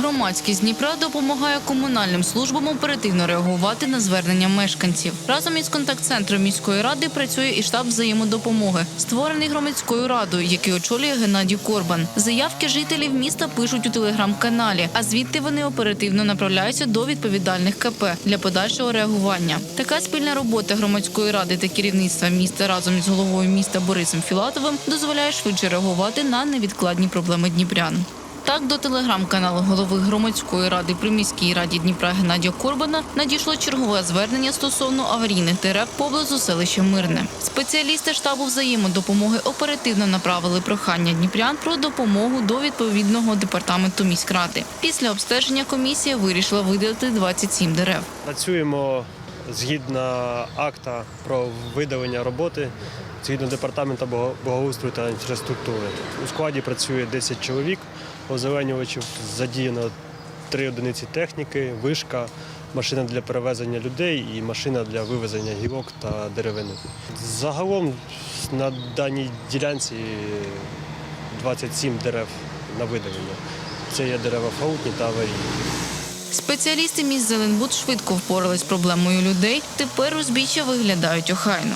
Громадськість Дніпра допомагає комунальним службам оперативно реагувати на звернення мешканців. Разом із контакт-центром міської ради працює і штаб взаємодопомоги, створений громадською радою, який очолює Геннадій Корбан. Заявки жителів міста пишуть у телеграм-каналі, а звідти вони оперативно направляються до відповідальних КП для подальшого реагування. Така спільна робота громадської ради та керівництва міста разом із головою міста Борисом Філатовим дозволяє швидше реагувати на невідкладні проблеми дніпрян. Так, до телеграм-каналу голови громадської ради при міській раді Дніпра Геннадія Корбана надійшло чергове звернення стосовно аварійних дерев поблизу селища Мирне. Спеціалісти штабу взаємодопомоги оперативно направили прохання дніпрян про допомогу до відповідного департаменту міськради. Після обстеження комісія вирішила видалити 27 дерев. Працюємо згідно акта про видалення роботи, згідно департаменту благо- благоустрою та інфраструктури. У складі працює 10 чоловік, озеленювачів задіяно 3 одиниці техніки, вишка, машина для перевезення людей і машина для вивезення гілок та деревини. Загалом на даній ділянці 27 дерев на видалення. Це є дерева фаутні та аварійні. Спеціалісти міст Зеленбуд швидко впорались з проблемою людей. Тепер узбіччя виглядають охайно.